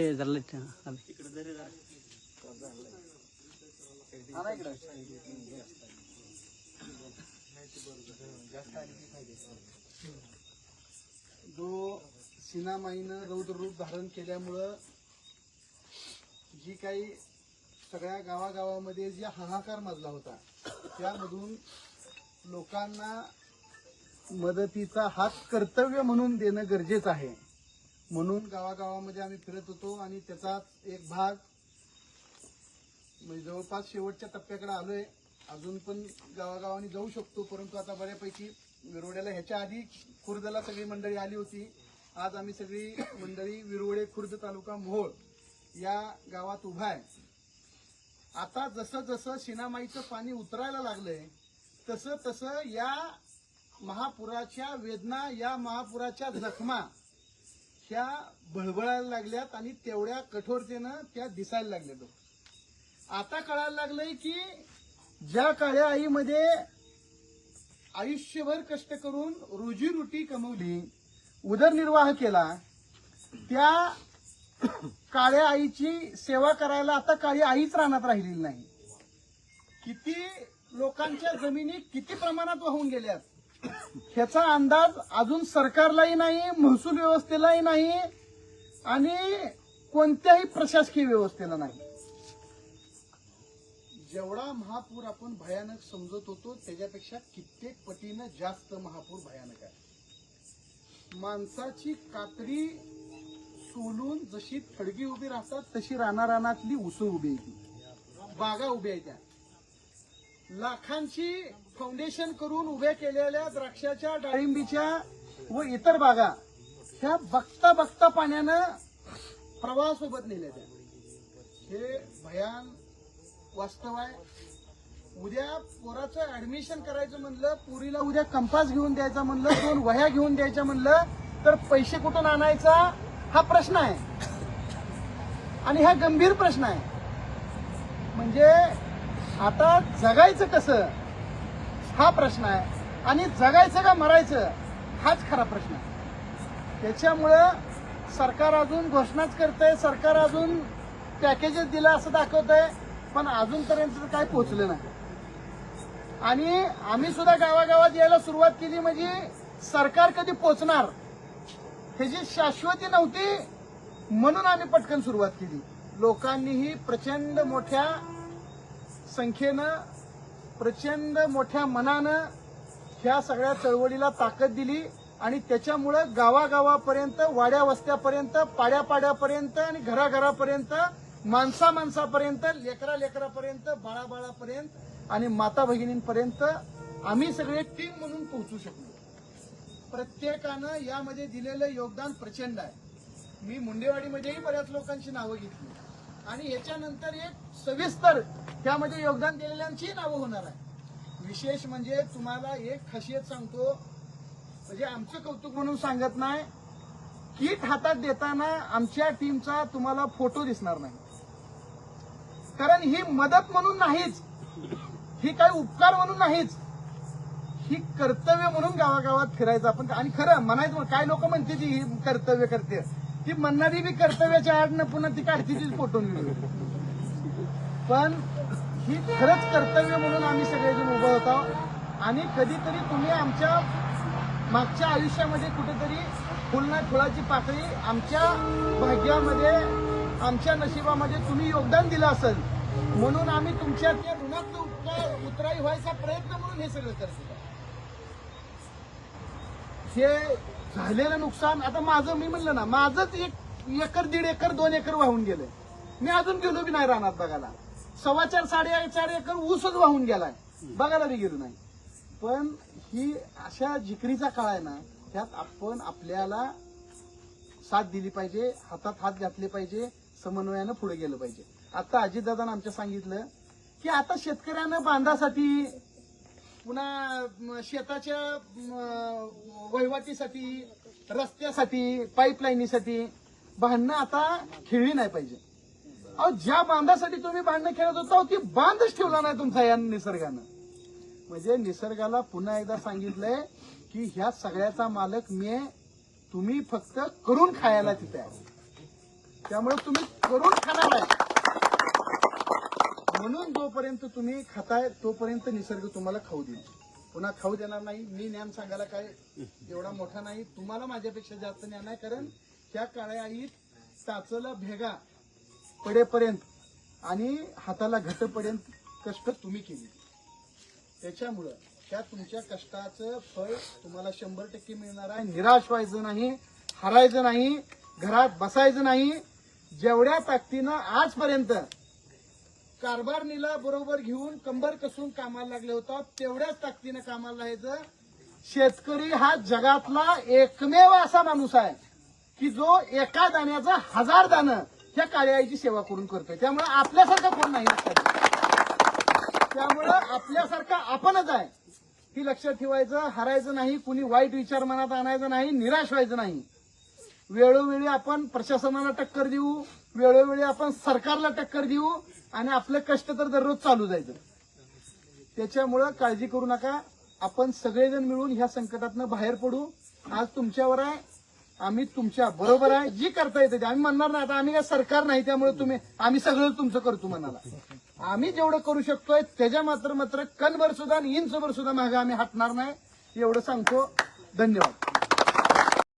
हे जरा जो सिनामाईनं रौद्र रूप धारण केल्यामुळं जी काही सगळ्या गावागावामध्ये जी हाहाकार माजला होता त्यामधून लोकांना मदतीचा हात कर्तव्य म्हणून देणं गरजेचं आहे. म्हणून गावागावामध्ये आम्ही फिरत होतो आणि त्याचाच एक भाग म्हणजे जवळपास शेवटच्या टप्प्याकडे आलोय. अजून पण गावागावानी जाऊ शकतो परंतु आता बऱ्यापैकी विरोड्याला ह्याच्या आधी खुर्दला सगळी मंडळी आली होती. आज आम्ही सगळी मंडळी विरोडे खुर्द तालुका मोहोळ या गावात उभा आहे. आता जसं जसं सिनामाईचं पाणी उतरायला लागलंय तसं तसं या महापुराच्या वेदना या महापुराच्या जखमा त्या बळबळायला लागल्यात आणि तेवढ्या कठोरतेनं त्या दिसायला लागल्या आता कळायला लागलंय की ज्या काळ्या आईमध्ये आयुष्यभर कष्ट करून रोजीरोटी कमवली उदरनिर्वाह केला त्या काळ्या आईची सेवा करायला आता काळी आईच रानात राहिलेली नाही. किती लोकांच्या जमिनी किती प्रमाणात वाहून गेल्यात? ह्याचा अंदाज अजून सरकारलाही नाही महसूल व्यवस्थेलाही नाही आणि कोणत्याही प्रशासकीय व्यवस्थेला नाही. जेवढा महापूर आपण भयानक समजत होतो त्याच्यापेक्षा कित्येक पटीनं जास्त महापूर भयानक आहे. माणसाची कातडी सोलून जशी थडगी उभी राहतात तशी राना रानातली उसळ उभी येते बागा उभ्या आहेत लाखांची फाउंडेशन करून उभ्या केलेल्या द्राक्षाच्या डाळिंबीच्या व इतर बागा ह्या बघता बघता पाण्यानं प्रवाहासोबत नेल्या त्या. हे भयान वास्तव आहे. उद्या पोराचं ऍडमिशन करायचं म्हणलं पुरीला उद्या कंपास घेऊन द्यायचा म्हणलं दोन वह्या घेऊन द्यायच्या म्हणलं तर पैसे कुठून आणायचा? हा प्रश्न आहे. आणि हा गंभीर प्रश्न आहे. म्हणजे आता जगायचं कसं? हा प्रश्न आहे. आणि जगायचं का मरायचं? हाच खरा प्रश्न आहे. त्याच्यामुळं सरकार अजून घोषणाच करतंय. सरकार अजून पॅकेजेस दिलं असं दाखवतंय. पण अजूनपर्यंत तर काय पोचलं नाही. आणि आम्ही सुद्धा गावागावात यायला सुरुवात केली म्हणजे सरकार कधी पोचणार? ह्याची शाश्वती नव्हती म्हणून आम्ही पटकन सुरुवात केली. लोकांनीही प्रचंड मोठ्या संख्येनं प्रचंड मोठ्या मनानं ह्या सगळ्या चळवळीला ताकद दिली आणि त्याच्यामुळं गावागावापर्यंत वाड्या वस्त्यापर्यंत पाड्यापाड्यापर्यंत आणि घराघरापर्यंत माणसा माणसापर्यंत लेकरा लेकरापर्यंत बाळाबाळापर्यंत आणि माता भगिनींपर्यंत आम्ही सगळे टीम म्हणून पोहोचू शकलो. प्रत्येकानं यामध्ये दिलेलं योगदान प्रचंड आहे. मी मुंडेवाडीमध्येही बऱ्याच लोकांची नावं घेतली. आणि याच्यानंतर एक सविस्तर त्यामध्ये योगदान दिलेल्यांची नावं होणार आहे विशेष म्हणजे तुम्हाला एक खासियत सांगतो म्हणजे आमचं कौतुक म्हणून सांगत नाही. किट हातात देताना आमच्या टीमचा तुम्हाला फोटो दिसणार नाही. कारण ही मदत म्हणून नाहीच ही काही उपकार म्हणून नाहीच ही कर्तव्य म्हणून गावागावात फिरायचं आपण आणि खरं म्हणायचं काय लोक म्हणते ती ही कर्तव्य करते? ती म्हणणारी बी कर्तव्याच्या आडनं पुन्हा ती काढतीच तीच फोटो पण ही खरंच कर्तव्य म्हणून आम्ही सगळेजण उभं होतो. आणि कधीतरी तुम्ही आमच्या मागच्या आयुष्यामध्ये कुठेतरी फुलना फुलाची पाकळी आमच्या भाग्यामध्ये आमच्या नशिबामध्ये तुम्ही योगदान दिलं असेल. म्हणून आम्ही तुमच्या त्या ऋणात उपकार उतराई व्हायचा प्रयत्न म्हणून हे सगळं करतो हे झालेलं नुकसान आता माझं मी म्हणलं ना माझंच एक एकर दीड एकर दोन एकर वाहून गेलंय. मी अजून गेलो बी नाही रानात बघायला. सव्वा चार साडे चार एकर ऊसच वाहून गेलाय. बघायला बी गेलो नाही. पण ही अशा जिकरीचा काळ आहे ना त्यात आपण आपल्याला साथ दिली पाहिजे हातात हात घातले पाहिजे समन्वयानं पुढे गेलं पाहिजे. आता अजितदादानं आमच्या सांगितलं की आता शेतकऱ्यानं बांधासाठी पुन्हा शेताच्या वहिवाटीसाठी रस्त्यासाठी पाईपलाईनीसाठी भांडणं आता खेळली नाही पाहिजे. अहो ज्या बांधासाठी तुम्ही भांडणं खेळत होता ती बांधच ठेवला नाही तुमचा या निसर्गानं. म्हणजे निसर्गाला पुन्हा एकदा सांगितलंय की ह्या सगळ्याचा मालक मी तुम्ही फक्त करून खायला तिथे आहे. त्यामुळे तुम्ही करून खाणार आहे. जोपर्यंत तुम्ही खाताय तोपर्यंत निसर्ग तुम्हाला खाऊ देईल. पुन्हा खाऊ देणार नाही. मी ज्ञान सांगायला काय? एवढा मोठा नाही. तुम्हाला माझ्यापेक्षा जास्त ज्ञान आहे कारण त्या काळ्या आईत टाचला भेगा पडेपर्यंत आणि हाताला घटपर्यंत कष्ट तुम्ही केली. त्याच्यामुळं त्या तुमच्या कष्टाचं फळ तुम्हाला शंभर टक्के मिळणार आहे. निराश व्हायचं नाही हरायचं नाही घरात बसायचं नाही. जेवढ्या ताकदीनं आजपर्यंत कारभारणीला बरोबर घेऊन कंबर कसून कामाला लागले होता. तेवढ्याच ताकदीनं कामाला राहायचं शेतकरी हा जगातला एकमेव असा माणूस आहे की जो एका दाण्याचा हजार दाणं ह्या काळ्याईची सेवा करून करतोय. त्यामुळे आपल्यासारखं कोण नाही त्यामुळं आपल्यासारखा आपणच आहे. ही लक्षात ठेवायचं हरायचं नाही कुणी वाईट विचार मनात आणायचं नाही निराश व्हायचं नाही. वेळोवेळी आपण प्रशासनाला टक्कर देऊ वेळोवेळी आपण सरकारला टक्कर देऊ आणि आपलं कष्ट तर दररोज चालू जायचं. त्याच्यामुळं काळजी करू नका. आपण सगळेजण मिळून ह्या संकटातनं बाहेर पडू. आज तुमच्यावर आहे आम्ही तुमच्या बरोबर आहे. जी करता येते ते. आम्ही म्हणणार नाही आता आम्ही काय सरकार नाही त्यामुळे तुम्ही आम्ही सगळं तुमचं करतो म्हणाला. आम्ही जेवढं करू शकतोय त्याच्या मात्र मात्र कणभर सुद्धा आणि इंचभर सुद्धा मागे आम्ही हटणार नाही. एवढं सांगतो. धन्यवाद.